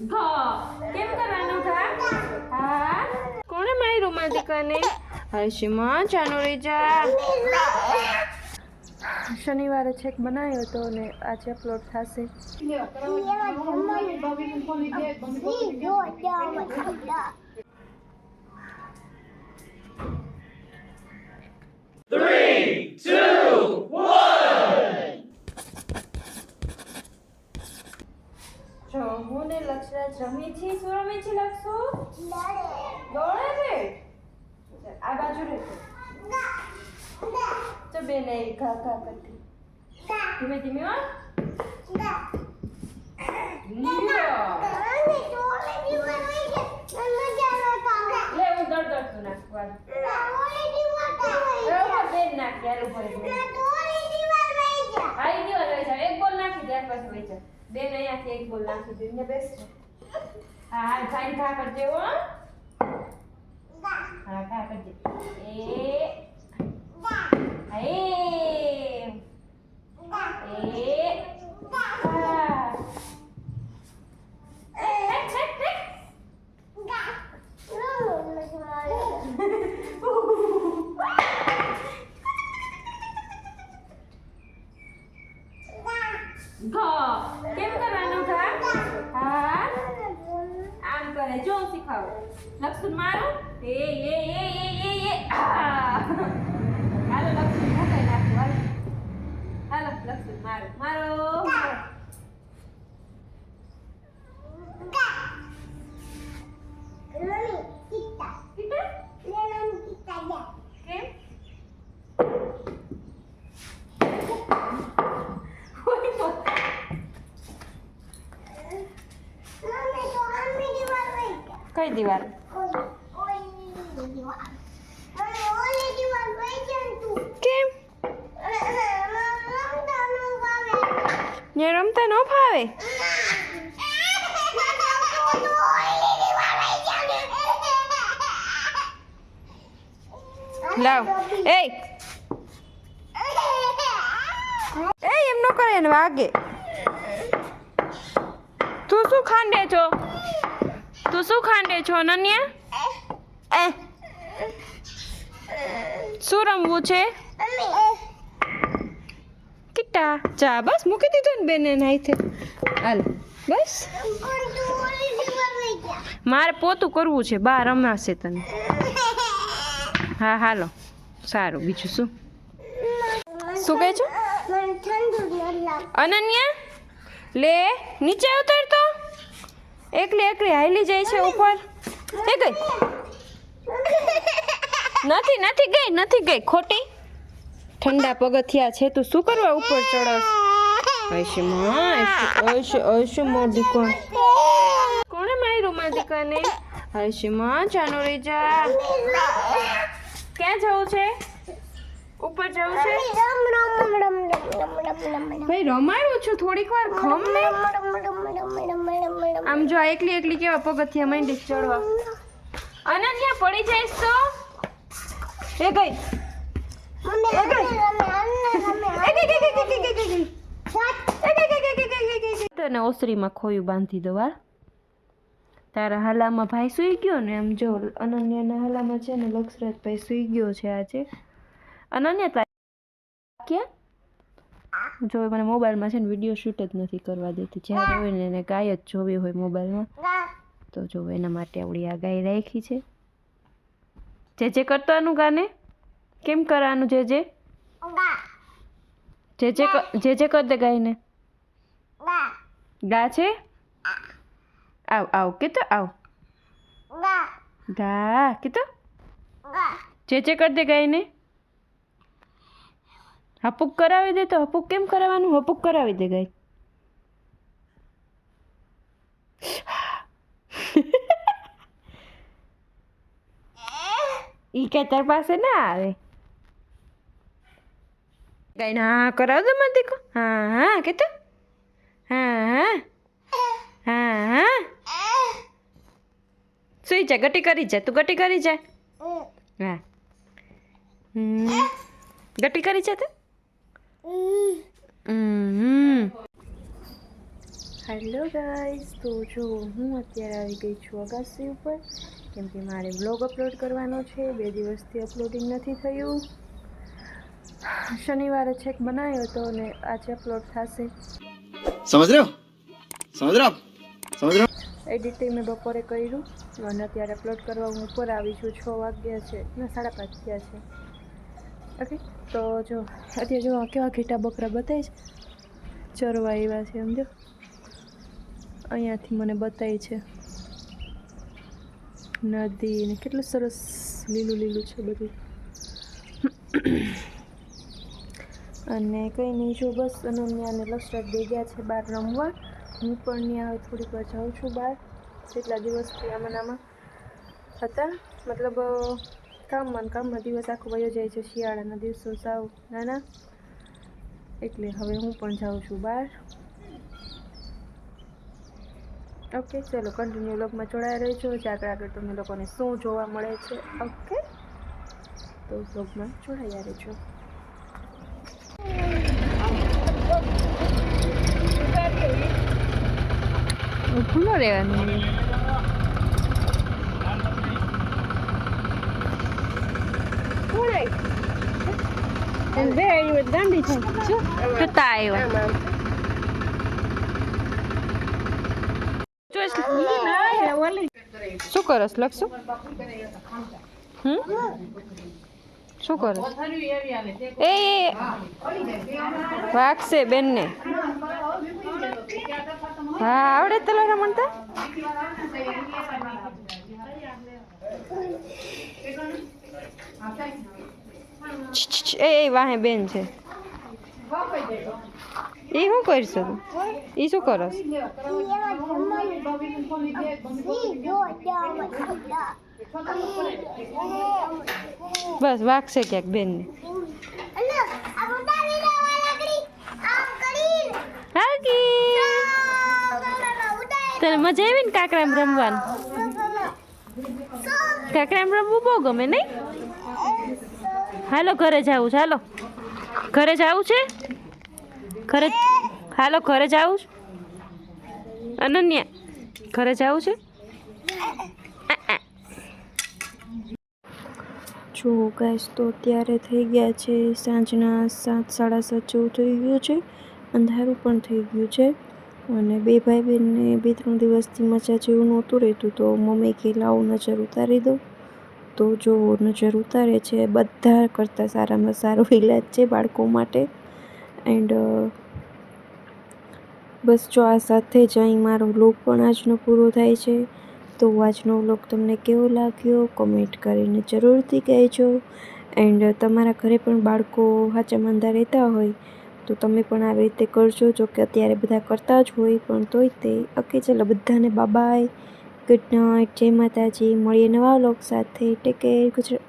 ઘ. કેમ કરવાનું ઘા? હા? કોણે મારી રૂમાલ દીકરાને હર્ષમાં ચાનો રહી જા. શનિવારે છેક બનાવ્યો હતો અને આજે અપલોડ થશે. જો હું ને લક્ષરાજ રમી છીએ શું રમી છીએ લક્ષુ દોડે છે આ બાજુ રે તો બે ને ઘા ઘા કરતી ધીમે ધીમે હો નાખું એક બોલ નાખી દે પછી જાવ. બેન અહીંયાથી એક બોલ નાખી દે ને બેસજો. હા હા સાઈન ઘા કરજે હા ખા કરજે એ હા, એ એ હા હેક, હેક, હેક. ઘ કેમ કરવાનું ઘા હા આમ કરે જો હું શીખવાડું લક્ષણ મારો એ એ એ એ એ એ આ. હાલો લક્ષણ ઢકાઈ નાખું હાલો હાલો લક્ષણ મારો મારો મારો. કીધું? કેમ કોઈ બોલ. કઈ દિવાલ કેમ ને રમતા ન ફાવે લાવ એ એ એમ ન કરે ને વાગે. તું શું ખાંડે છો? તું શું ખાંડે છો અનન્યા? એ. શું રમવું છે? કિટ્ટા ચા, બસ મૂકી દીધું ને બેને નાઈથે હાલ, બસ. મારે પોતું કરવું છે બહાર રમાશે તને. હા, હાલો. સારું, બીજું શું? શું કહે છો? અનન્યા, લે, નીચે ઉતર તો. એકલી એકલી હાલી જાય છે ઉપર. એ ગઈ? નથી નથી ગઈ નથી ગઈ, ખોટી. ઠંડા પગથિયા છે તું શું કરવા ઉપર ચડસ? હશે માં હશે હશે મોટી કોણ કોણે માર્યું રૂમાલ દીકરાને હશે માં ચાનો રે જા. ક્યાં જવું છે? ઉપર જવું છે? ભાઈ રમાડું છું થોડીક વાર ખમ ને આમ જો એકલી એકલી કેવા પગથિયા માંડી ચડવા. અનન્યા પડી જઈશ તો? એ ગઈ. તને ઓસરીમાં ખોયું બાંધી દો વાર તારા હાલામાં ભાઈ સૂઈ ગયો ને, એમ જો, અનન્યાના હાલામાં છે ને લક્ષરાજ ભાઈ સૂઈ ગયો છે આજે. અનન્યા, તારી ક્યાં? જો મને મોબાઈલમાં છે ને, વીડિયો શૂટ જ નથી કરવા દેતી. જ્યારે હોય ને, એને ગાય જ જોવી હોય મોબાઈલમાં. તો જો, એના માટે આવડી આ ગાય રાખી છે. જે જે કરતાનું ગાને કેમ કરવાનું જે જે? જે જે જે જે કર દે ગાયને. ગા છે? આવ આવ કીધું આવ. ગા કીધું? જે જે કર દે ગાયને. હપુક કરાવી દે તો હપુક કેમ કરાવવાનું હપુક કરાવી દે ગાય. ઈ કે તાર પાસે ના ગાયને હા કરાવ દો મને દીકો હા હા, કે તો? હા હા. હા હા. સુઈ જા, ગટી કરી જા. તું ગટી કરી જા. હા. ગટી કરી જા તું. હેલો ગાઈઝ તો જો હું અત્યારે આવી ગઈ છું અગાસી ઉપર, કેમ કે મારે બ્લોગ અપલોડ કરવાનો છે. બે દિવસથી અપલોડિંગ નથી થયું. શનિવારે છેક બનાવ્યો હતો ને આજે અપલોડ થશે. સમજ રહ્યો? સમજ રહ્યો સમજ રહ્યો? એડિટિંગ મેં બપોરે કર્યું અને અત્યારે અપલોડ કરવા હું ઉપર આવી છું છ વાગ્યા છે ને સાડા પાંચ થયા છે. ઓકે તો જો અત્યારે જો કેવા ઘીટા બકરા બતાવી છે. ચરવા એવા છે સમજો? અહીંયાથી મને બતાવી છે. નદી ને કેટલું સરસ લીલું લીલું છે બધું. અને કંઈ નહીં, જો બસ અનન્યા અને લક્ષરાજ બે ગયા છે બહાર રમવા. હું પણ ત્યાં થોડીક વાર જાઉં છું બહાર. કેટલા દિવસ આમાં હતા? મતલબ કામમાં કામમાં દિવસ આખો વયો જાય છે, શિયાળાના દિવસો સાવ નાના. એટલે હવે હું પણ જાઉં છું બહાર. ઓકે, ચલો કન્ટિન્યુ લોકમાં જોડાયા રહેજો. જે આગળ આગળ તમને લોકોને શું જોવા મળે છે. ઓકે? તો બ્લોગમાં જોડાયા રહેજો. ખુલ્લો રહેવાનું And there you were Dandi થાય જોતા આવ્યા શું કરસ લખશો હમ શું કરે? એ એ, વાગશે બેનને. હા આવડે તલા રમણતા? છી, છી, છી, એ એ વાહે બેન છે. એ શું કરશો તું? એ શું કરસ? બસ વાગશે ક્યાંક બેનને. હાકી તને મજા આવી ને કાકરામ રમવાનું? કાકરામ રમવું બહુ ગમે નહીં? હાલો, ઘરે જવું છે. હાલો. ઘરે જવું છે? ઘરે હાલો, ઘરે જવું છે. અનન્યા, ઘરે જવું છે? જો ગાઈસ તો અત્યારે થઈ ગયા છે સાંજના સાત, સાડા સાત જેવું થઈ ગયું છે. અંધારું પણ થઈ ગયું છે. અને બે ભાઈ બહેનને બે, ત્રણ દિવસથી મજા જેવું નહોતું રહેતું, તો મમ્મી કે, લાવો નજર ઉતારી દો. તો જો નજર ઉતારે છે બધા કરતાં સારામાં સારો ઇલાજ છે બાળકો માટે. એન્ડ, બસ જો આ સાથે જ અહીં મારો લોક પણ આજનો પૂરો થાય છે. તો આજનો વ્લોગ તમને કેવો લાગ્યો? કોમેન્ટ કરીને જરૂરથી કહેજો. એન્ડ તમારા ઘરે પણ બાળકો હાચા માંદા રહેતા હોય, તો તમે પણ આવી રીતે કરજો. જો કે અત્યારે બધા કરતા જ હોય, પણ તોય તે. ઓકે, ચાલો, બધાને બાબાય ગુડ નાઇટ જય માતાજી. મળીએ નવા વ્લોગ સાથે. Take care Gujarat